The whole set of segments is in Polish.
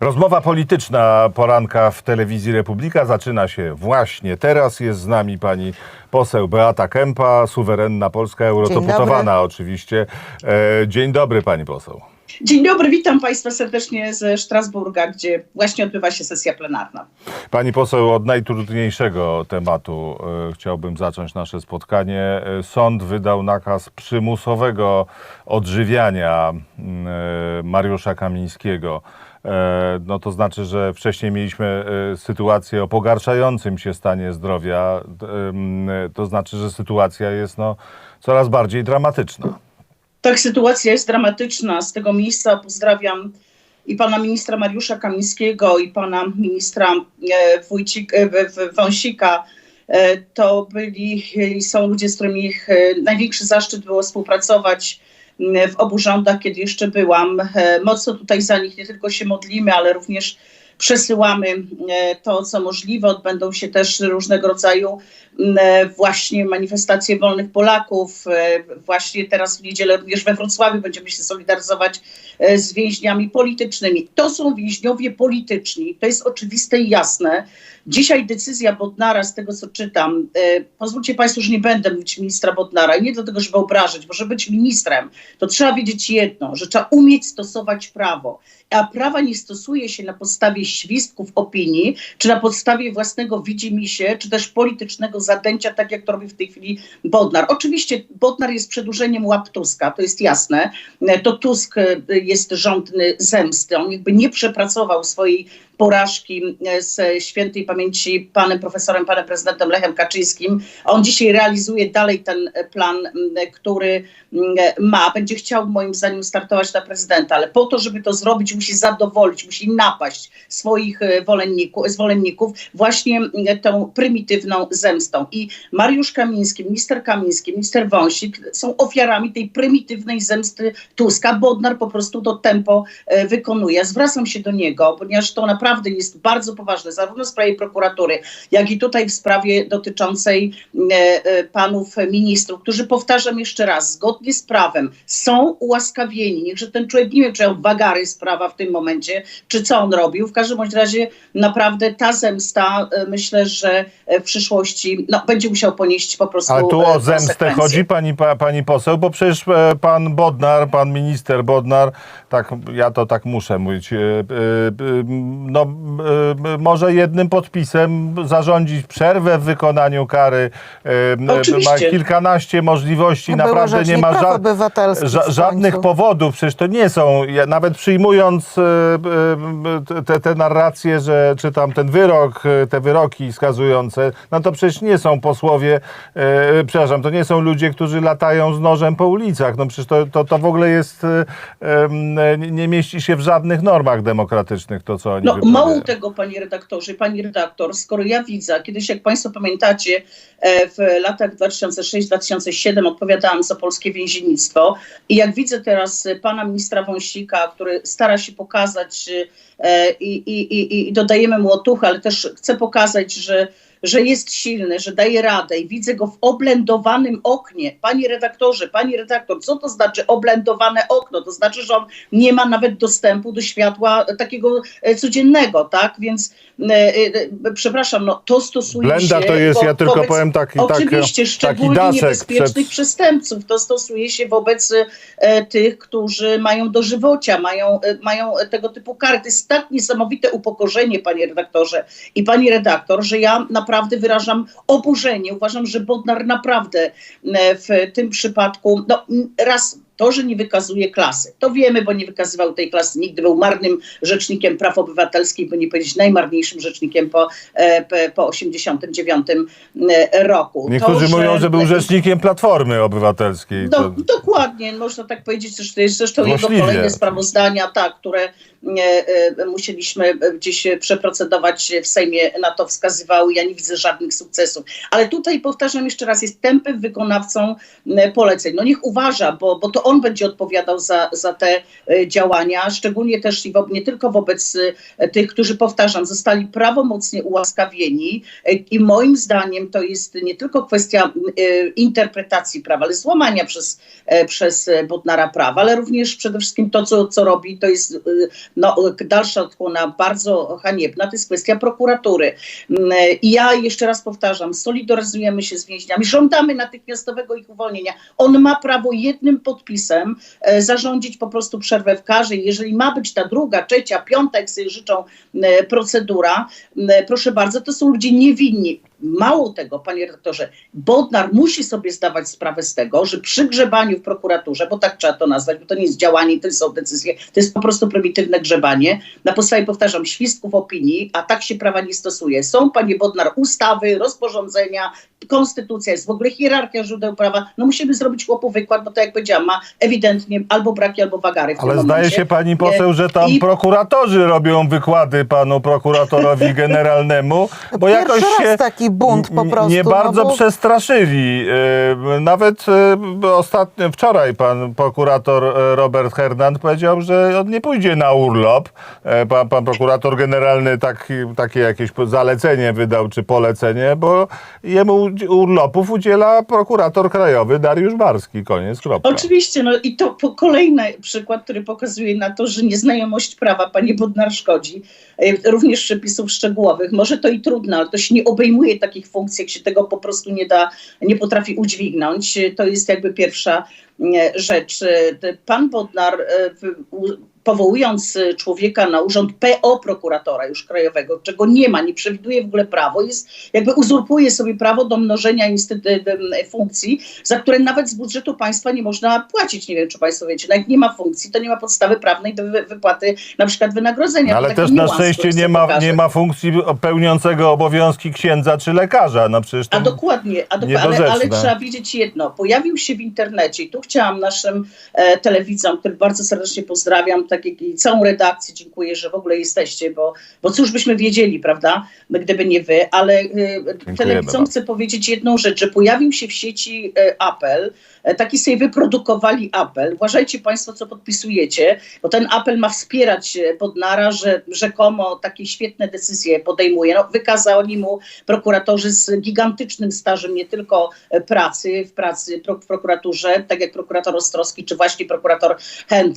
Rozmowa polityczna poranka w telewizji Republika zaczyna się właśnie teraz. Jest z nami pani poseł Beata Kępa, suwerenna Polska, eurodeputowana oczywiście. E, dzień dobry pani poseł. Dzień dobry, witam Państwa serdecznie ze Strasburga, gdzie właśnie odbywa się sesja plenarna. Pani poseł, od najtrudniejszego tematu e, chciałbym zacząć nasze spotkanie. E, Sąd wydał nakaz przymusowego odżywiania mm, e, Mariusza Kamińskiego. No to znaczy, że wcześniej mieliśmy sytuację o pogarszającym się stanie zdrowia. To znaczy, że sytuacja jest no, coraz bardziej dramatyczna. Tak, sytuacja jest dramatyczna. Z tego miejsca pozdrawiam i pana ministra Mariusza Kamińskiego, i pana ministra e, Wójcik, e, Wąsika. E, To byli i są ludzie, z którymi największy zaszczyt było współpracować w obu rządach, kiedy jeszcze byłam. Mocno tutaj za nich nie tylko się modlimy, ale również przesyłamy e, to, co możliwe. Odbędą się też różnego rodzaju e, właśnie manifestacje wolnych Polaków. E, Właśnie teraz w niedzielę również we Wrocławiu będziemy się solidaryzować z więźniami politycznymi. To są więźniowie polityczni, to jest oczywiste i jasne. Dzisiaj decyzja Bodnara, z tego co czytam, pozwólcie Państwo, że nie będę mówić ministra Bodnara, nie dlatego, żeby obrażać, bo żeby być ministrem, to trzeba wiedzieć jedno, że trzeba umieć stosować prawo. A prawa nie stosuje się na podstawie świstków opinii, czy na podstawie własnego widzimisię, czy też politycznego zadęcia, tak jak to robi w tej chwili Bodnar. Oczywiście Bodnar jest przedłużeniem łap Tuska, to jest jasne. To Tusk e, jest rządny zemsty. On jakby nie przepracował swojej porażki e, z świętej pamięci panem profesorem, panem prezydentem Lechem Kaczyńskim. On dzisiaj realizuje dalej ten e, plan, który ma. Będzie chciał moim zdaniem startować na prezydenta, ale po to, żeby to zrobić, musi zadowolić, musi napaść swoich e, wolenników, zwolenników właśnie tą prymitywną zemstą. I Mariusz Kamiński, minister Kamiński, minister Wąsik są ofiarami tej prymitywnej zemsty Tuska. Bodnar po prostu to tempo e, wykonuje. Zwracam się do niego, ponieważ to naprawdę jest bardzo poważne, zarówno w sprawie prokuratury, jak i tutaj w sprawie dotyczącej e, panów ministrów, którzy powtarzam jeszcze raz, zgodnie z prawem są ułaskawieni. Niechże ten człowiek, nie wiem, czy on wagary sprawa w tym momencie, czy co on robił. W każdym bądź razie naprawdę ta zemsta, e, myślę, że e, w przyszłości no, będzie musiał ponieść po prostu Ale tu e, o zemstę konsekwencje. chodzi, pani, pa, pani poseł, bo przecież e, pan Bodnar, pan minister Bodnar, tak, ja to tak muszę mówić, e, e, e, no, e, może jednym podpisem zarządzić przerwę w wykonaniu kary. E, Ma Oczywiście. kilkanaście możliwości, No naprawdę nie ma ża- ża- żadnych powodów. Przecież to nie są, ja nawet przyjmując e, narracje, że czytam ten wyrok, e, te wyroki skazujące, no to przecież nie są posłowie, e, przepraszam, to nie są ludzie, którzy latają z nożem po ulicach. No przecież to, to, to w ogóle jest, e, e, nie- mieści się w żadnych normach demokratycznych to, co oni No mało tego, panie redaktorze, pani redaktor, skoro ja widzę, kiedyś jak państwo pamiętacie, e, w latach 2006-2007 odpowiadałam za polskie więziennictwo i jak widzę teraz pana ministra Wąsika, który stara się pokazać i, i, i, i dodajemy mu otuchy, ale też chce pokazać, że że jest silny, że daje radę i widzę go w oblędowanym oknie. Panie redaktorze, pani redaktor, co to znaczy oblędowane okno? To znaczy, że on nie ma nawet dostępu do światła takiego e, codziennego, tak? Więc e, e, przepraszam, no to stosuje Blenda się... to jest, wo- ja tylko powiem taki- tak- Oczywiście, taki szczególnie daszek niebezpiecznych przed- przestępców. To stosuje się wobec e, tych, którzy mają dożywocia, mają, e, mają tego typu kary. To jest tak niesamowite upokorzenie, panie redaktorze i pani redaktor, że ja naprawdę wyrażam oburzenie. Uważam, że Bodnar naprawdę e, w tym przypadku, no raz to, że nie wykazuje klasy. To wiemy, bo nie wykazywał tej klasy. Nigdy był marnym rzecznikiem praw obywatelskich, by nie powiedzieć najmarniejszym rzecznikiem po, e, po 89 e, roku. Niektórzy to, mówią, że był rzecznikiem Platformy Obywatelskiej. no, dokładnie, można tak powiedzieć, że to jest zresztą jego Złośliwie. kolejne sprawozdania, tak, które e, musieliśmy gdzieś przeprocedować w Sejmie, na to wskazywały. Ja nie widzę żadnych sukcesów. Ale tutaj powtarzam jeszcze raz, jest tępym wykonawcą poleceń. No niech uważa, bo, bo to on będzie odpowiadał za, za te e, działania, szczególnie też i nie tylko wobec e, tych, którzy, powtarzam, zostali prawomocnie ułaskawieni e, i moim zdaniem to jest nie tylko kwestia interpretacji prawa, ale złamania przez, przez Bodnara prawa, ale również przede wszystkim to, co, co robi, to jest no, dalsza odsłona bardzo haniebna, to jest kwestia prokuratury. I ja jeszcze raz powtarzam, solidaryzujemy się z więźniami, żądamy natychmiastowego ich uwolnienia. On ma prawo jednym podpisem e, zarządzić po prostu przerwę w karze. Jeżeli ma być ta druga, trzecia, piąta, jak sobie życzą, e, procedura, m, proszę bardzo, to są ludzie niewinni. Mało tego, panie redaktorze, Bodnar musi sobie zdawać sprawę z tego, że przy grzebaniu w prokuraturze, bo tak trzeba to nazwać, bo to nie jest działanie, to są decyzje, to jest po prostu prymitywne grzebanie, na podstawie, powtarzam, świstków opinii, a tak się prawa nie stosuje. Są, panie Bodnar, ustawy, rozporządzenia, konstytucja, jest w ogóle hierarchia źródeł prawa. No musimy zrobić chłopu wykład, bo to jak powiedziałam, ma ewidentnie albo braki, albo wagary w tym Ale zdaje momencie. się pani poseł, że tam I- prokuratorzy robią wykłady panu prokuratorowi generalnemu, bo Pierwszy jakoś się taki bunt po prostu, nie no bardzo bo- przestraszyli. E, Nawet e, ostatnio, wczoraj pan prokurator e, Robert Hernand powiedział, że on nie pójdzie na urlop. Pan, pan prokurator generalny taki, takie jakieś zalecenie wydał, czy polecenie, bo jemu urlopów udziela prokurator krajowy Dariusz Barski. Koniec, kropka. Oczywiście, no i to po kolejny przykład, który pokazuje na to, że nieznajomość prawa pani Bodnar szkodzi, również przepisów szczegółowych. Może to i trudno, ale to się nie obejmuje takich funkcji, jak się tego po prostu nie da, nie potrafi udźwignąć. To jest jakby pierwsza rzecz. Pan Bodnar, powołując e, człowieka na urząd PO prokuratora już krajowego, czego nie ma, nie przewiduje w ogóle prawo, jest jakby uzurpuje sobie prawo do mnożenia funkcji, za które nawet z budżetu państwa nie można płacić. Nie wiem, czy państwo wiecie. No jak nie ma funkcji, to nie ma podstawy prawnej do wy- wypłaty na przykład wynagrodzenia. Ale To taki też na szczęście nie ma, nie ma funkcji pełniącego obowiązki księdza czy lekarza. No przecież A dokładnie, a dokładnie ale, ale trzeba wiedzieć jedno. Pojawił się w internecie i tu chciałam naszym e, telewidzom, których bardzo serdecznie pozdrawiam, tak jak i całą redakcję, dziękuję, że w ogóle jesteście, bo, bo cóż byśmy wiedzieli, prawda, gdyby nie wy, ale telewidzom bardzo. chcę powiedzieć jedną rzecz, że pojawił się w sieci e, apel, taki sobie wyprodukowali apel. Uważajcie Państwo, co podpisujecie, bo ten apel ma wspierać e, Bodnara, że rzekomo takie świetne decyzje podejmuje. No, wykazali mu prokuratorzy z gigantycznym stażem nie tylko e, pracy w pracy w prokuraturze, tak jak prokurator Ostrowski, czy właśnie prokurator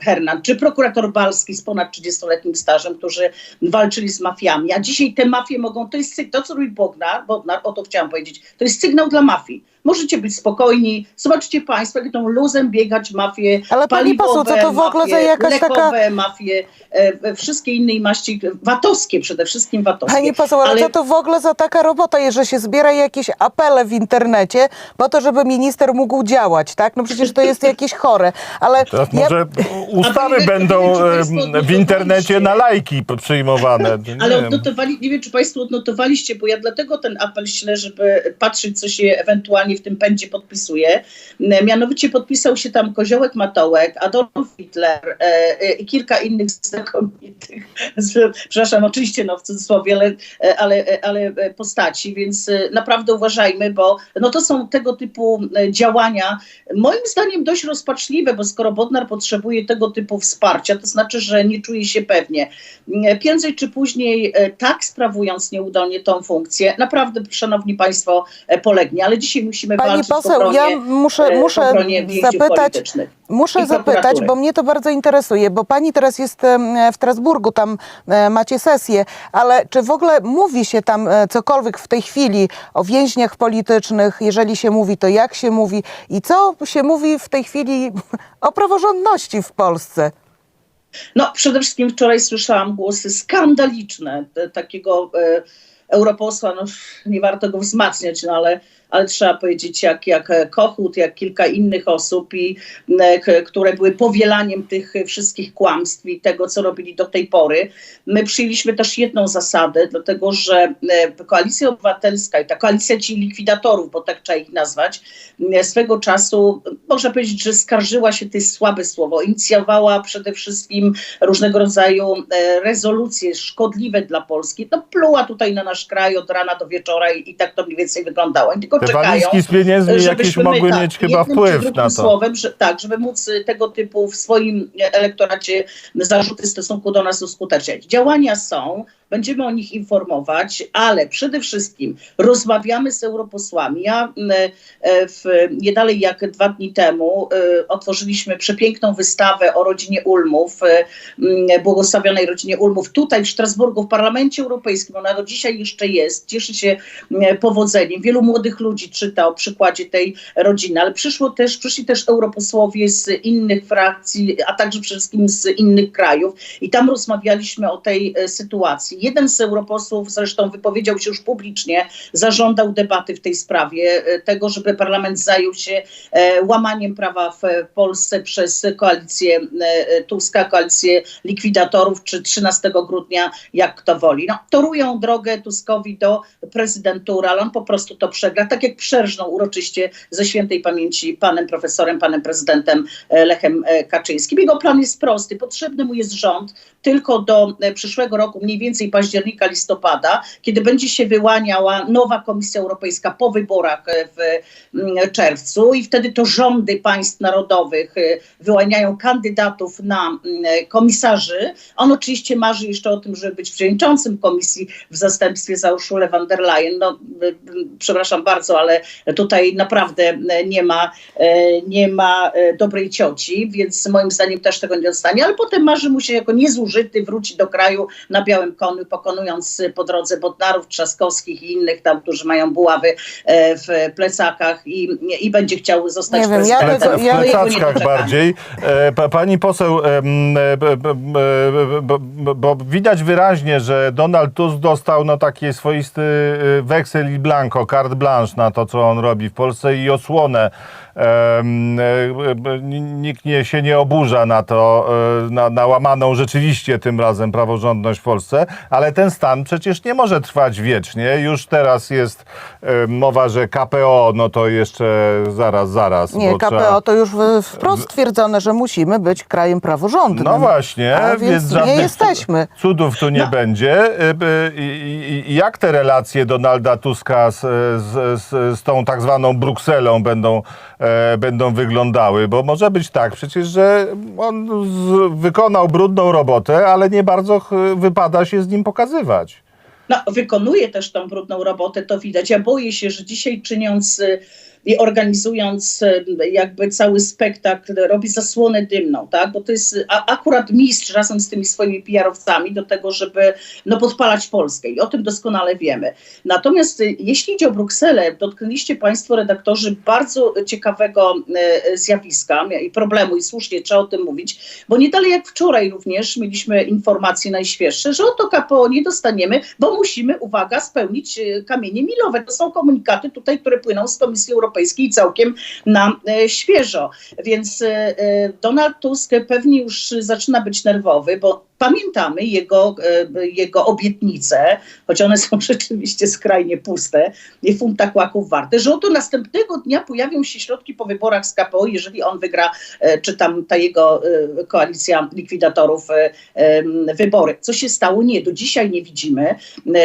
Hernand, czy prokurator Balski z ponad 30-letnim stażem, którzy walczyli z mafiami. A dzisiaj te mafie mogą, to jest to, co robi Bodnar, Bodnar, o to chciałam powiedzieć, to jest sygnał dla mafii. Możecie być spokojni, zobaczcie Państwo, jak tą luzem biegać mafie Ale pani poseł, co paliwowe, to w ogóle za mafie jakaś taka- lekowe, mafie, e, wszystkie innej maści, watowskie przede wszystkim watowskie. Pani poseł, ale, co to w ogóle za taka robota, że się zbiera jakieś apele w internecie po to, żeby minister mógł działać, tak? No przecież to jest jakieś chore. Ale Teraz ja, może ustawy A wy- będą em, w internecie na lajki przyjmowane. Nie Ale wiem. odnotowali, nie wiem, czy Państwo odnotowaliście, bo ja dlatego ten apel ślę, żeby patrzeć, co się ewentualnie w tym pędzie podpisuje. Mianowicie podpisał się tam Koziołek Matołek, Adolf Hitler e, e, i kilka innych znakomitych, przepraszam, oczywiście no w cudzysłowie, ale, e, ale, ale postaci, więc naprawdę uważajmy, bo no to są tego typu działania, moim zdaniem dość rozpaczliwe, bo skoro Bodnar potrzebuje tego typu wsparcia, to znaczy, że nie czuje się pewnie. Mm, Prędzej czy później, tak sprawując nieudolnie tą funkcję, naprawdę, szanowni państwo, polegnie, ale dzisiaj musimy pani walczyć poseł, obronie, ja muszę, muszę zapytać. Muszę zapytać, bo mnie to bardzo interesuje, bo pani teraz jest w Strasburgu, tam e, macie sesję, ale czy w ogóle mówi się tam e, cokolwiek w tej chwili o więźniach politycznych? Jeżeli się mówi, to jak się mówi? I co się mówi w tej chwili o praworządności w Polsce? No, przede wszystkim wczoraj słyszałam głosy skandaliczne te, takiego e, europosła, no nie warto go wzmacniać, no ale, ale trzeba powiedzieć, jak, jak Kochut, jak kilka innych osób, i, e, które były powielaniem tych wszystkich kłamstw i tego, co robili do tej pory. My przyjęliśmy też jedną zasadę, dlatego że e, Koalicja Obywatelska i ta koalicja ci likwidatorów, bo tak trzeba ich nazwać, e, swego czasu, można powiedzieć, że skarżyła się, to jest słabe słowo, inicjowała przede wszystkim różnego rodzaju rezolucje szkodliwe dla Polski. No pluła tutaj na nasz kraj od rana do wieczora i, i tak to mniej więcej wyglądało. I tylko Te czekają. walizki z pieniędzmi jakieś mogły tak, mieć chyba wpływ na to. Słowem, że, tak, żeby móc y, tego typu w swoim elektoracie zarzuty w stosunku do nas uskuteczniać. Działania są, będziemy o nich informować, ale przede wszystkim rozmawiamy z europosłami. Ja e, w, nie dalej jak dwa dni temu e, otworzyliśmy przepiękną wystawę o rodzinie Ulmów, e, m, błogosławionej rodzinie Ulmów tutaj w Strasburgu, w Parlamencie Europejskim. Ona do dzisiaj jeszcze jest, cieszy się powodzeniem. Wielu młodych ludzi czyta o przykładzie tej rodziny, ale przyszło też, przyszli też europosłowie z innych frakcji, a także przede wszystkim z innych krajów i tam rozmawialiśmy o tej e, sytuacji. Jeden z europosłów zresztą wypowiedział się już publicznie, zażądał debaty w tej sprawie, e, tego, żeby parlament zajął się e, łamaniem prawa w Polsce przez koalicję Tuska, koalicję likwidatorów, czy 13 grudnia, jak kto woli. No, torują drogę Tuskowi do prezydentury, ale on po prostu to przegra, tak jak przerżnął uroczyście ze świętej pamięci panem profesorem, panem prezydentem e, Lechem e, Kaczyńskim. Jego plan jest prosty. Potrzebny mu jest rząd tylko do e, przyszłego roku, mniej więcej października, listopada, kiedy będzie się wyłaniała nowa Komisja Europejska po wyborach w mm, czerwcu i wtedy to rządy państw narodowych wyłaniają kandydatów na mm, komisarzy. On oczywiście marzy jeszcze o tym, żeby być przewodniczącym komisji w zastępstwie za Urszulę von der Leyen. No, przepraszam bardzo, ale tutaj naprawdę e, nie ma, e, nie ma e, dobrej cioci, więc moim zdaniem też tego nie dostanie, ale potem marzy mu się jako niezużyty wrócić do kraju na białym koniu, pokonując po drodze Bodnarów, Trzaskowskich i innych tam, którzy mają buławy w plecakach i, i będzie chciał zostać Nie wiem, ja prezydentem. tego- w ja- plecaczkach doczekamy. bardziej. E, pa- Pani poseł, em, e, b- b- b- b- b- bo widać wyraźnie, że Donald Tusk dostał no, taki swoisty weksel i blanco, carte blanche na to, co on robi w Polsce i osłonę. E, b- n- Nikt nie, się nie oburza na to, e, na, na łamaną rzeczywiście tym razem praworządność w Polsce, ale ten stan przecież nie może trwać wiecznie. Już teraz jest e, mowa, że KPO, no to jeszcze zaraz, zaraz. Nie, bo KPO trzeba- to już wprost stwierdzone, że musimy być krajem praworządnym. No właśnie, A więc więc nie jesteśmy. Cudów tu nie No. będzie. I, i, I jak te relacje Donalda Tuska z, z, z, z tą tak zwaną Brukselą będą, e, będą wyglądały? Bo może być tak przecież, że on z, wykonał brudną robotę, ale nie bardzo ch, wypada się z nim pokazywać. No, wykonuje też tą brudną robotę, to widać. Ja boję się, że dzisiaj czyniąc y, i organizując y, jakby cały spektakl, robi zasłonę dymną, tak? Bo to jest akurat mistrz razem z tymi swoimi PR-owcami do tego, żeby no, podpalać Polskę i o tym doskonale wiemy. Natomiast y, jeśli idzie o Brukselę, dotknęliście Państwo redaktorzy bardzo ciekawego y, zjawiska i problemu i słusznie trzeba o tym mówić, bo nie dalej jak wczoraj również mieliśmy informacje najświeższe, że oto KPO nie dostaniemy, bo musimy, uwaga, spełnić e, kamienie milowe. To są komunikaty tutaj, które płyną z Komisji Europejskiej całkiem na e, świeżo. Więc e, e, Donald Tusk pewnie już zaczyna być nerwowy, bo pamiętamy jego, jego obietnice, choć one są rzeczywiście skrajnie puste, nie funta kłaków warte, że oto następnego dnia pojawią się środki po wyborach z KPO, jeżeli on wygra, czy tam ta jego koalicja likwidatorów wybory. Co się stało? Nie, do dzisiaj nie widzimy.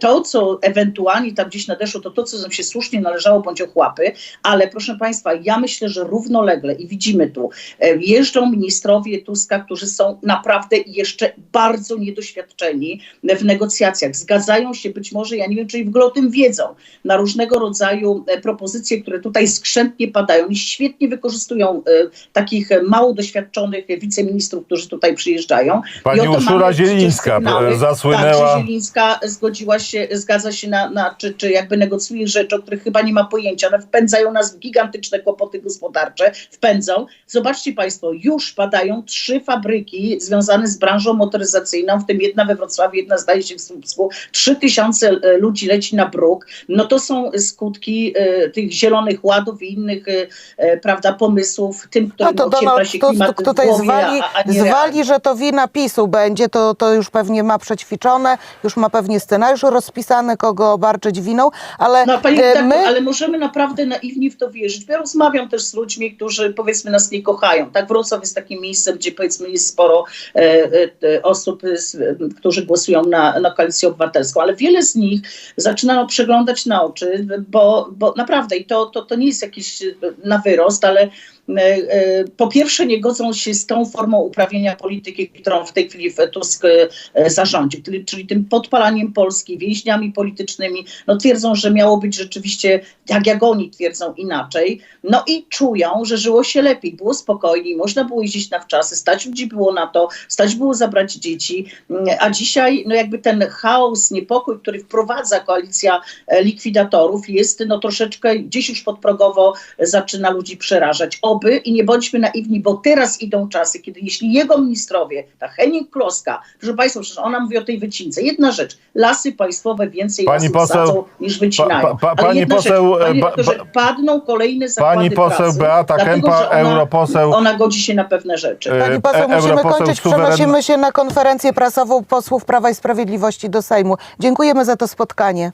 To, co ewentualnie tam gdzieś nadeszło, to to, co nam się słusznie należało bądź ochłapy, ale proszę Państwa, ja myślę, że równolegle i widzimy tu, e, jeżdżą ministrowie Tuska, którzy są naprawdę jeszcze bardzo niedoświadczeni w negocjacjach. Zgadzają się być może, ja nie wiem, czy w ogóle o tym wiedzą, na różnego rodzaju e, propozycje, które tutaj skrzętnie padają i świetnie wykorzystują e, takich mało doświadczonych wiceministrów, którzy tutaj przyjeżdżają. Pani I Urszula Zielińska, zasłynęła- Tak, Zielińska zgodziła się, zgadza się na, na czy, czy jakby negocjuje rzeczy, o których chyba nie ma pojęcia. One wpędzają nas w gigantyczne kłopoty gospodarcze. Wpędzą. Zobaczcie Państwo, już padają trzy fabryki związane z branżą motoryzacyjną, w tym jedna we Wrocławiu, jedna zdaje się w Słupsku. Trzy tysiące e, ludzi leci na bruk. No to są skutki e, tych zielonych ładów i innych, e, e, prawda, pomysłów, tym, No którym to ociepla Donald się w tutaj głowie, zwali, a, a zwali, że to wina PiSu będzie, to, to już pewnie ma przećwiczone, już ma pewnie scenariusz rozpisany, kogo obarczyć winą, ale No, panie e, my... ale możemy naprawdę naiwnie w to wierzyć. Ja rozmawiam też z ludźmi, którzy powiedzmy nas nie kochają. Tak, Wrocław jest takim miejscem, gdzie powiedzmy jest sporo e, e, osób, z, którzy głosują na, na koalicję obywatelską, ale wiele z nich zaczynają przeglądać na oczy, bo, bo naprawdę i to, to, to nie jest jakiś na wyrost, ale e, e, po pierwsze nie godzą się z tą formą uprawiania polityki, którą w tej chwili Tusk e, zarządził, czyli tym podpalaniem Polski, więźniami politycznymi. No twierdzą, że miało być rzeczywiście, tak jak oni twierdzą, inaczej. No i czują, że żyło się lepiej, było spokojniej, można było jeździć na wczasy, stać ludzi było na to, stać było zabrać dzieci, Mm, a dzisiaj no jakby ten chaos, niepokój, który wprowadza koalicja e, likwidatorów jest no troszeczkę gdzieś już podprogowo zaczyna ludzi przerażać. Oby i nie bądźmy naiwni, bo teraz idą czasy, kiedy jeśli jego ministrowie, ta Henning Kloska, proszę Państwa, przecież ona mówi o tej wycince. Jedna rzecz, lasy państwowe więcej Pani lasów poseł- sadzą niż wycinają. pa- pa- Ale pani poseł, rzecz, panie ba- padną kolejne zakłady Pani poseł pracy, Beata dlatego, że ona, europoseł- Ona godzi się na pewne rzeczy. E, Pani poseł, e- musimy europoseł kończyć. suweren- Przenosimy się na konferencję prasową posłów Prawa i Sprawiedliwości do Sejmu. Dziękujemy za to spotkanie.